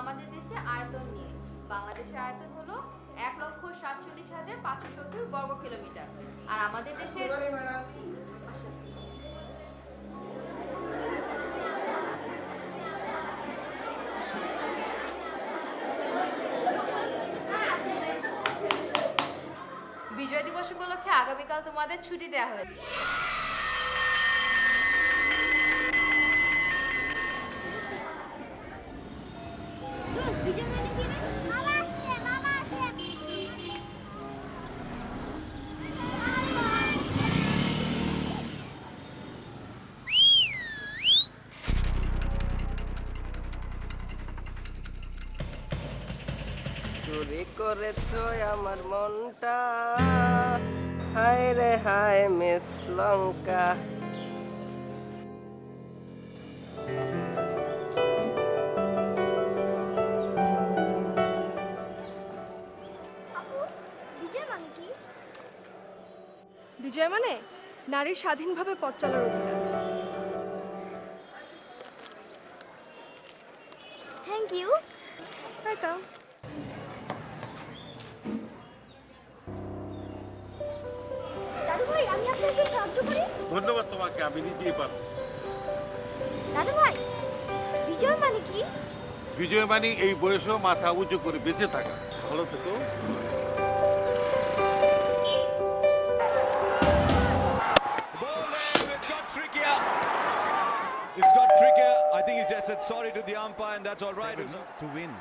আমাদের দেশে আয়তন নিয়ে। বাংলাদেশের আয়তন হলো এক লক্ষ সাতচল্লিশ হাজার পাঁচশো সত্তর বর্গ কিলোমিটার। আর আমাদের দেশে বিজয় দিবস উপলক্ষে আগামীকাল তোমাদের ছুটি দেওয়া হয়েছে। চুরি করেছ আমার মনটা। হায় রে হায় মিস লঙ্কা। বিজয় মানে কি? বিজয় মানে নারীর স্বাধীনভাবে পথ চলার অধিকার। থ্যাংক ইউ ওয়েলকাম ধন্যবাদ তোমাকে আমি নিজেই পারব দাদু ভাই বিজয় মানে কি বিজয় মানি এই বয়সেও মাথা উঁচু করে বেঁচে থাকা ভালো থেকো it's got trickier. It's. I think he's just said sorry to the umpire, and that's all right. It's to win.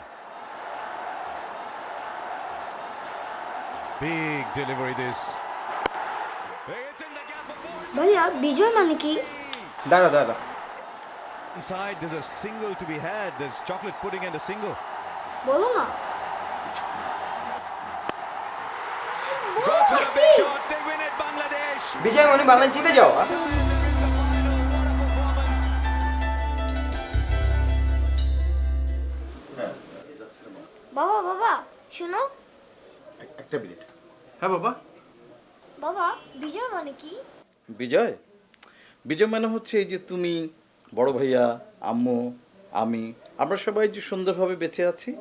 Big delivery this. ভাইয়া বিজয় মানে কি দাঁড়া দাঁড়া Inside, there's a single to be had. There's chocolate pudding and a single. বলো না Goes for a big shot. They win it, Bangladesh. বিজয় মানে বাংলাদেশ জিতে performance. বাবা বাবা শোনো একটা মিনিট হ্যাঁ বাবা বাবা বিজয় মানে কি বিজয়? বিজয় মানে হচ্ছে এই যে তুমি, বড় ভাইয়া, আম্মু, আমি, আমরা সবাই যে সুন্দরভাবে বেঁচে আছি,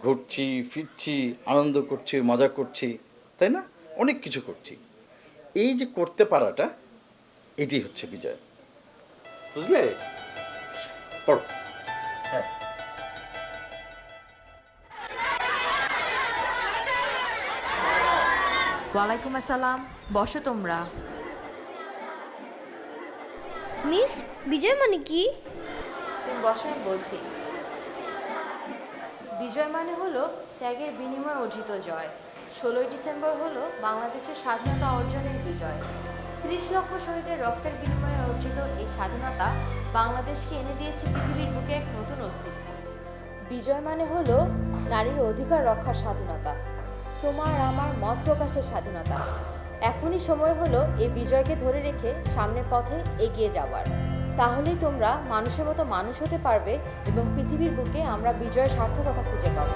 ঘুরছি, ফিরছি, আনন্দ করছি, মজা করছি, তাই না? অনেক কিছু করছি। এই যে করতে পারাটা এটি হচ্ছে বিজয়। বুঝলে? পড়ো। ওয়ালাইকুম আসসালাম, বসো তোমরা। মিস, বিজয় মানে কি? তুমি বসো, আমি বলছি। বিজয় মানে হলো ত্যাগের বিনিময়ে অর্জিত জয়। ষোলোই ডিসেম্বর হলো বাংলাদেশের স্বাধীনতা অর্জনের বিজয়। ত্রিশ লক্ষ শহীদের রক্তের বিনিময়ে অর্জিত এই স্বাধীনতা বাংলাদেশকে এনে দিয়েছে পৃথিবীর বুকে এক নতুন অস্তিত্ব। বিজয় মানে হলো নারীর অধিকার রক্ষার স্বাধীনতা। তোমার, আমার মত প্রকাশের স্বাধীনতা। এখনই সময় হলো এই বিজয়কে ধরে রেখে সামনের পথে এগিয়ে যাওয়ার। তাহলেই তোমরা মানুষের মতো মানুষ হতে পারবে এবং পৃথিবীর বুকে আমরা বিজয়ের সার্থকতা খুঁজে পাবো।